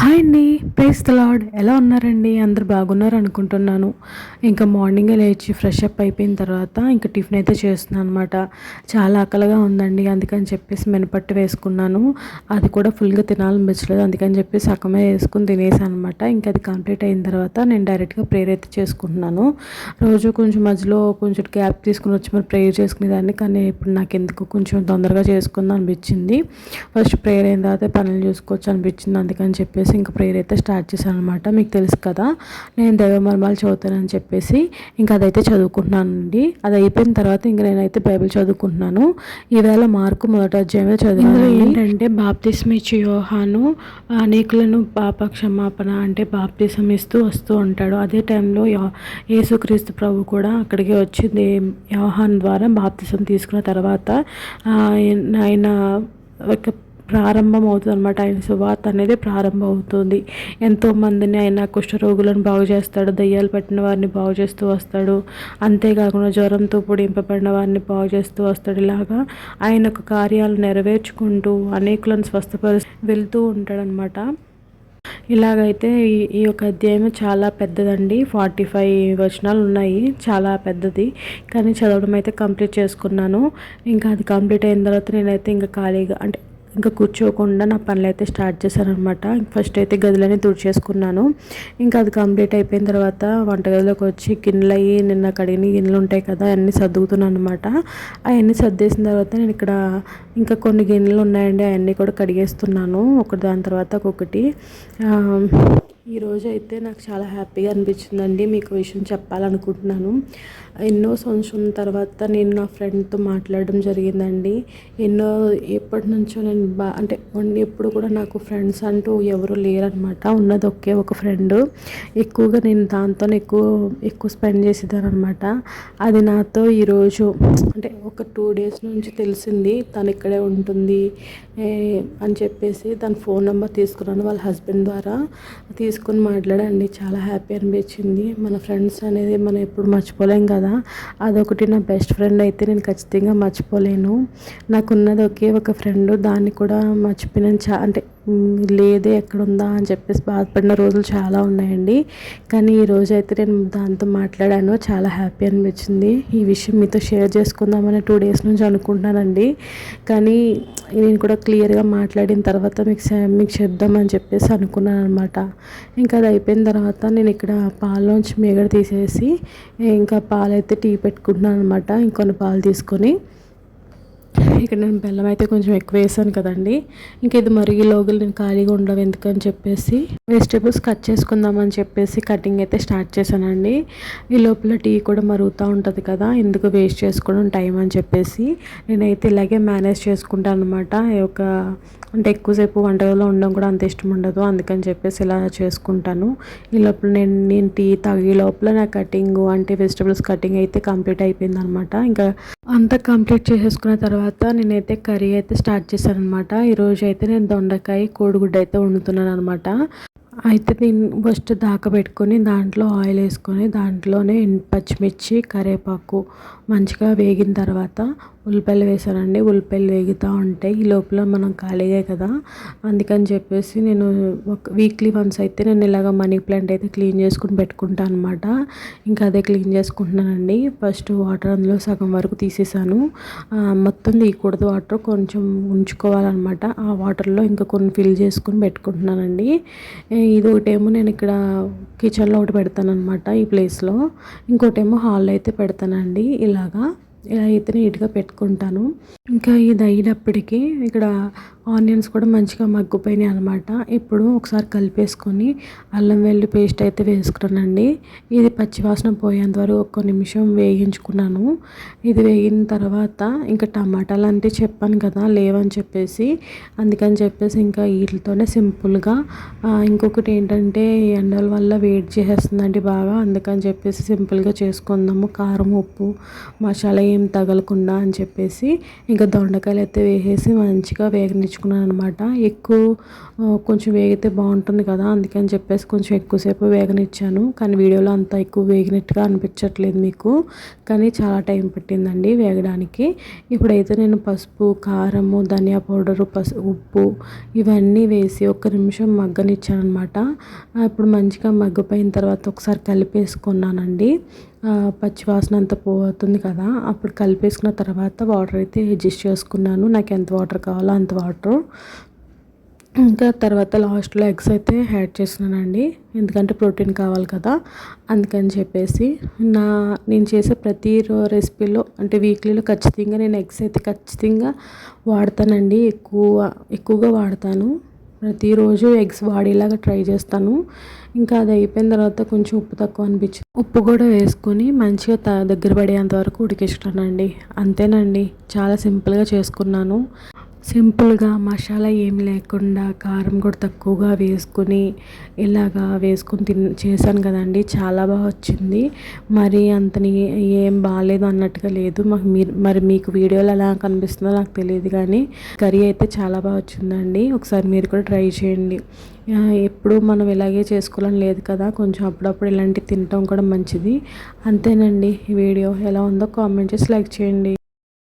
Hi అండి. Price తలాడ్ ఎలా ఉన్నారండి? అందరు బాగున్నారు అనుకుంటున్నాను. ఇంకా మార్నింగే లేచి ఫ్రెష్ అప్ అయిపోయిన తర్వాత ఇంకా టిఫిన్ అయితే చేస్తున్నాను అనమాట చాలా ఆకలిగా ఉందండి. అందుకని చెప్పేసి మినపట్టు వేసుకున్నాను. అది కూడా ఫుల్గా తినాలనిపించలేదు అందుకని చెప్పేసి సగమే వేసుకుని తినేసాను అనమాట ఇంకా అది కంప్లీట్ అయిన తర్వాత నేను డైరెక్ట్గా ప్రేయర్ అయితే చేసుకుంటున్నాను. రోజు కొంచెం మధ్యలో కొంచెం గ్యాప్ తీసుకుని వచ్చి మరి ప్రేయర్ చేసుకునేదాన్ని. కానీ ఇప్పుడు నాకు ఎందుకు కొంచెం తొందరగా చేసుకుందాం అనిపించింది. ఫస్ట్ ప్రేయర్ అయిన తర్వాత పనులు చూసుకోవచ్చు అనిపించింది. అందుకని చెప్పి చెప్పేసి ఇంకా ప్రేయర్ అయితే స్టార్ట్ చేశాను అనమాట మీకు తెలుసు కదా నేను దైవ మర్మాలు చదువుతానని చెప్పేసి ఇంకా అదైతే చదువుకుంటున్నానండి. అది అయిపోయిన తర్వాత ఇంకా నేనైతే బైబిల్ చదువుకుంటున్నాను. ఈవేళ మార్కు మొదటి అధ్యాయమే చదివాను ఏంటంటే బాప్తిస్మ ఇచ్చి యోహాను అనేకులను పాప క్షమాపణ అంటే బాప్తిసం ఇస్తూ వస్తూ ఉంటాడు. అదే టైంలో యేసుక్రీస్తు ప్రభు కూడా అక్కడికి వచ్చింది. యోహాన్ ద్వారా బాప్తిసం తీసుకున్న తర్వాత ఆయన ఒక ప్రారంభం అవుతుంది అనమాట ఆయన సువార్త అనేది ప్రారంభం అవుతుంది ఎంతోమందిని ఆయన కుష్ఠరోగులను బాగు చేస్తాడు. దయ్యాలు పట్టిన వారిని బాగు చేస్తూ వస్తాడు. అంతేకాకుండా జ్వరంతో పొడింపబడిన వారిని బాగు చేస్తూ వస్తాడు. ఇలాగా ఆయన ఒక కార్యాలు నెరవేర్చుకుంటూ అనేకులను స్వస్థపరి వెళ్తూ ఉంటాడనమాట ఇలాగైతే ఈ ఈ యొక్క అధ్యాయం చాలా పెద్దదండి. ఫార్టీ ఫైవ్ వచనాలు ఉన్నాయి. చాలా పెద్దది. కానీ చదవడం అయితే కంప్లీట్ చేసుకున్నాను. ఇంకా అది కంప్లీట్ అయిన తర్వాత నేనైతే ఇంకా ఖాళీగా అంటే ఇంకా కూర్చోకుండా నా పనులు అయితే స్టార్ట్ చేశానమాట ఫస్ట్ అయితే గదులని తుడిచేసుకున్నాను. ఇంకా అది కంప్లీట్ అయిపోయిన తర్వాత వంటగదిలోకి వచ్చి గిన్నెలు అయ్యి నిన్న కడిగిన గిన్నెలు ఉంటాయి కదా అన్నీ సర్దుకుతున్నాను అనమాట అవన్నీ సర్దేసిన తర్వాత నేను ఇక్కడ ఇంకా కొన్ని గిన్నెలు ఉన్నాయండి అవన్నీ కూడా కడిగేస్తున్నాను. ఒకటి దాని తర్వాత ఒక్కొక్కటి ఈరోజు అయితే నాకు చాలా హ్యాపీగా అనిపించిందండి మీకు విషయం చెప్పాలనుకుంటున్నాను. ఎన్నో సంవత్సరం తర్వాత నేను నా ఫ్రెండ్తో మాట్లాడడం జరిగిందండి. ఎన్నో ఎప్పటి నుంచో నేను బా అంటే ఎప్పుడు కూడా నాకు ఫ్రెండ్స్ అంటూ ఎవరు లేరనమాట ఉన్నది ఒకే ఒక ఫ్రెండ్. ఎక్కువగా నేను దాంతో ఎక్కువ ఎక్కువ స్పెండ్ చేసేదాన్ని అనమాట అది నాతో ఈరోజు అంటే ఒక టూ డేస్ నుంచి తెలిసింది. తను ఇక్కడే ఉంటుంది అని చెప్పేసి తన ఫోన్ నెంబర్ తీసుకున్నాను వాళ్ళ హస్బెండ్ ద్వారా. తీసుకొని మాట్లాడండి. చాలా హ్యాపీ అనిపించింది. మన ఫ్రెండ్స్ అనేది మనం ఎప్పుడు మర్చిపోలేం కదా. అదొకటి నా బెస్ట్ ఫ్రెండ్ అయితే నేను ఖచ్చితంగా మర్చిపోలేను. నాకున్నది ఒకే ఒక ఫ్రెండ్. దాన్ని కూడా మర్చిపోయిన చా అంటే లేదే ఎక్కడుందా అని చెప్పేసి బాధపడిన రోజులు చాలా ఉన్నాయండి. కానీ ఈ రోజు అయితే నేను దాంతో మాట్లాడాను. చాలా హ్యాపీ అనిపించింది. ఈ విషయం మీతో షేర్ చేసుకుందామని టూ డేస్ నుంచి అనుకుంటున్నానండి. కానీ నేను కూడా క్లియర్గా మాట్లాడిన తర్వాత మీకు మీకు చెప్దామని చెప్పేసి అనుకున్నాను అనమాట ఇంకా అది అయిపోయిన తర్వాత నేను ఇక్కడ పాలలోంచి మేగడ తీసేసి ఇంకా పాలైతే టీ పెట్టుకుంటున్నాను అనమాట ఇంకొన్ని పాలు తీసుకొని. ఇక్కడ నేను బెల్లం అయితే కొంచెం ఎక్కువ వేసాను కదండి. ఇంక ఇది మరిగి లోగులు నేను ఖాళీగా ఉండవు ఎందుకని చెప్పేసి వెజిటేబుల్స్ కట్ చేసుకుందామని చెప్పేసి కటింగ్ అయితే స్టార్ట్ చేశానండి. ఈ లోపల టీ కూడా మరుగుతూ ఉంటుంది కదా ఎందుకు వేస్ట్ చేసుకోవడం టైం అని చెప్పేసి నేనైతే ఇలాగే మేనేజ్ చేసుకుంటాను అనమాట ఒక అంటే ఎక్కువసేపు వంటగదిలో ఉండడం కూడా అంత ఇష్టం ఉండదు. అందుకని చెప్పేసి ఇలా చేసుకుంటాను. ఈ లోపల నేను నేను టీ తాగి లోపల నా కటింగ్ అంటే వెజిటబుల్స్ కటింగ్ అయితే కంప్లీట్ అయిపోయింది అనమాట ఇంకా అంతా కంప్లీట్ చేసేసుకున్న తర్వాత నేనైతే కర్రీ అయితే స్టార్ట్ చేశాను అనమాట ఈరోజు అయితే నేను దొండకాయ కోడిగుడ్డ అయితే వండుతున్నాను అనమాట అయితే దీన్ని ఫస్ట్ దాకా పెట్టుకొని దాంట్లో ఆయిల్ వేసుకొని దాంట్లోనే పచ్చిమిర్చి కరివేపాకు మంచిగా వేగిన తర్వాత ఉల్లిపాయలు వేసానండి ఉల్లిపాయలు వేగుతూ ఉంటాయి. ఈ లోపల మనం ఖాళీగా కదా. అందుకని చెప్పేసి నేను ఒక వీక్లీ వన్స్ అయితే నేను ఇలాగ మనీ ప్లాంట్ అయితే క్లీన్ చేసుకుని పెట్టుకుంటాను అనమాట ఇంకా అదే క్లీన్ చేసుకుంటున్నానండి. ఫస్ట్ వాటర్ అందులో సగం వరకు తీసేసాను. మొత్తం తీయకూడదు వాటర్ కొంచెం ఉంచుకోవాలన్నమాట. ఆ వాటర్లో ఇంకా కొన్ని ఫిల్ చేసుకుని పెట్టుకుంటున్నానండి. ఇది ఒకటేమో నేను ఇక్కడ కిచెన్లో ఒకటి పెడతానమాట ఈ ప్లేస్లో ఇంకోటేమో హాల్లో అయితే పెడతానండి ఇలాగా. ఇలా అయితే నీట్గా పెట్టుకుంటాను. ఇంకా ఇది అయినప్పటికీ ఇక్కడ ఆనియన్స్ కూడా మంచిగా మగ్గిపోయినాయి అనమాట ఇప్పుడు ఒకసారి కలిపేసుకొని అల్లం వెల్లి పేస్ట్ అయితే వేసుకున్నానండి. ఇది పచ్చివాసన పోయేంత వరకు ఒక్క నిమిషం వేయించుకున్నాను. ఇది వేగిన తర్వాత ఇంకా టమాటాలు అంటే చెప్పాను కదా లేవని చెప్పేసి. అందుకని చెప్పేసి ఇంకా వీటితోనే సింపుల్గా ఇంకొకటి ఏంటంటే ఎండల వల్ల వేడి చేసేస్తుందండి బాగా. అందుకని చెప్పేసి సింపుల్గా చేసుకుందాము. కారం ఉప్పు మసాలా ఏం తగలకుండా అని చెప్పేసి. ఇంకా దొండకాయలు అయితే వేసేసి మంచిగా వేగని వేయించుకున్నాను అనమాట ఎక్కువ కొంచెం వేగితే బాగుంటుంది కదా అందుకని చెప్పేసి కొంచెం ఎక్కువసేపు వేగనిచ్చాను. కానీ వీడియోలో అంత ఎక్కువ వేగినట్టుగా అనిపించట్లేదు మీకు. కానీ చాలా టైం పట్టిందండి వేగడానికి. ఇప్పుడైతే నేను పసుపు కారము ధనియా పౌడరు పసు ఉప్పు ఇవన్నీ వేసి ఒక్క నిమిషం మగ్గనిచ్చాను అనమాట ఇప్పుడు మంచిగా మగ్గిపోయిన తర్వాత ఒకసారి కలిపేసుకున్నానండి. పచ్చివాసన అంత అంతా పోతుంది కదా అప్పుడు కలిపేసుకున్న తర్వాత వాటర్ అయితే అడ్జస్ట్ చేసుకున్నాను. నాకు ఎంత వాటర్ కావాలో అంత వాటర్. ఇంకా తర్వాత లాస్ట్లో ఎగ్స్ అయితే యాడ్ చేస్తున్నానండి. ఎందుకంటే ప్రోటీన్ కావాలి కదా అందుకని చెప్పేసి నా నేను చేసే ప్రతి రెసిపీలో అంటే వీక్లీలో ఖచ్చితంగా నేను ఎగ్స్ అయితే ఖచ్చితంగా వాడతానండి. ఎక్కువ ఎక్కువగా వాడతాను. ప్రతిరోజు ఎగ్స్ వాడేలాగా ట్రై చేస్తాను. ఇంకా అది అయిపోయిన తర్వాత కొంచెం ఉప్పు తక్కువ అనిపించింది. ఉప్పు కూడా వేసుకొని మంచిగా త దగ్గర పడేంత వరకు ఉడికిస్తానండి అంతేనండి. చాలా సింపుల్గా చేసుకున్నాను. సింపుల్గా మసాలా ఏం లేకుండా కారం కూడా తక్కువగా వేసుకుని ఇలాగా వేసుకుని తిన్ చేశాను కదండి. చాలా బాగా వచ్చింది. మరి అంతని ఏం బాగాలేదు అన్నట్టుగా లేదు. మాకు మీరు మరి మీకు వీడియోలో ఎలా కనిపిస్తుందో నాకు తెలియదు కానీ కర్రీ అయితే చాలా బాగా వచ్చిందండి. ఒకసారి మీరు కూడా ట్రై చేయండి. ఎప్పుడు మనం ఇలాగే చేసుకోవాలని లేదు కదా. కొంచెం అప్పుడప్పుడు ఇలాంటివి తినటం కూడా మంచిది. అంతేనండి. ఈ వీడియో ఎలా ఉందో కామెంట్ చేసి లైక్ చేయండి.